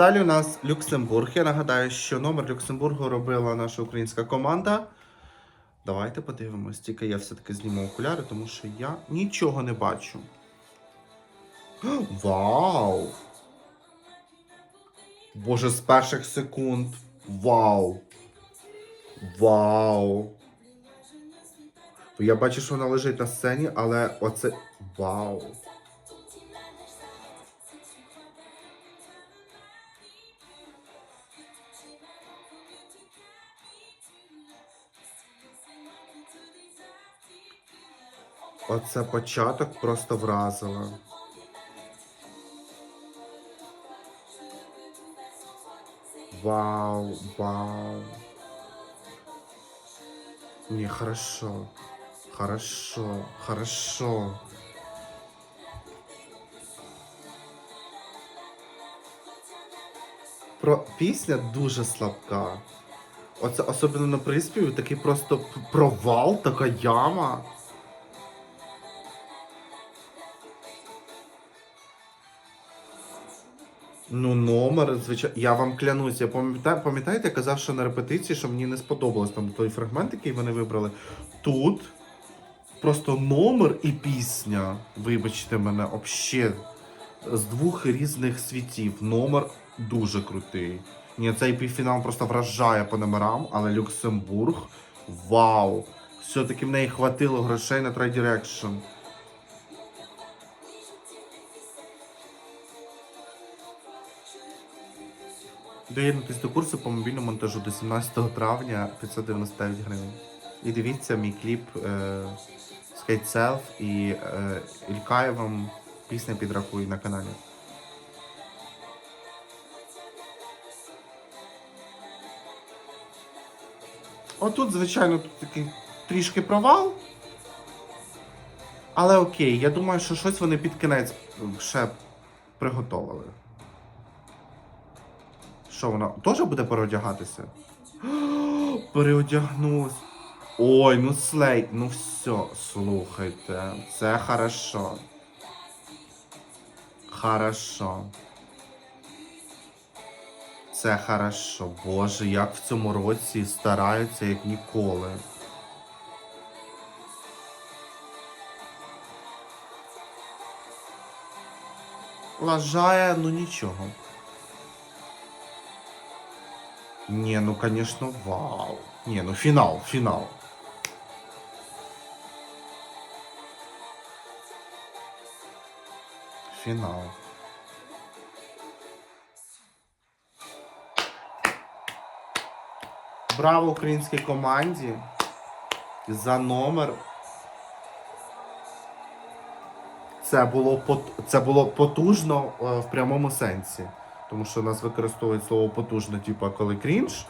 Далі у нас Люксембург. Я нагадаю, що номер Люксембургу робила наша українська команда. Давайте подивимось. Тільки я все-таки зніму окуляри, тому що я нічого не бачу. Вау! Боже, з перших секунд. Вау! Вау! Я бачу, що вона лежить на сцені, але оце. Вау! Оце початок просто вразило. Вау, вау. Не, хорошо. Хорошо, хорошо. Про пісня дуже слабка. Оце особливо на приспіві такий просто провал, така яма. Ну, номер, звичайно. Я вам клянусь, я пам'ятаю, пам'ятаєте, я казав, що на репетиції, що мені не сподобалось там той фрагмент, який вони вибрали. Тут просто номер і пісня, вибачте мене, обще з двох різних світів. Номер дуже крутий. Ні, цей півфінал просто вражає по номерам, але Люксембург. Вау! Все-таки в неї хватило грошей на Try Direction. Доєднуйтесь до курсу по мобільному монтажу до 17 травня 599 гривень. І дивіться мій кліп е, Self і е, Ількаєвим пісня підрахуй на каналі. Отут, звичайно, тут такий трішки провал. Але окей, я думаю, що щось вони під кінець ще приготовили. Що вона теж буде переодягатися? Переодягнулась. Ой, ну слей, ну все, слухайте, це хорошо. Хорошо. Це хорошо. Боже, як в цьому році стараються, як ніколи. Лажає, ну нічого. Не, ну конечно, вау. Не, ну финал, финал. Фінал. Браво українській команді за номер. Це було це було потужно е, в прямому сенсі. Тому що нас використовують слово потужно, типу, коли крінж.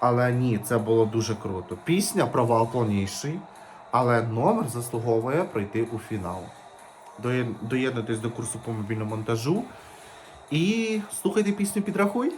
Але ні, це було дуже круто. Пісня провал повніший, але номер заслуговує пройти у фінал. Доє- Доєднуйтесь до курсу по мобільному монтажу і слухайте пісню Підрахуй.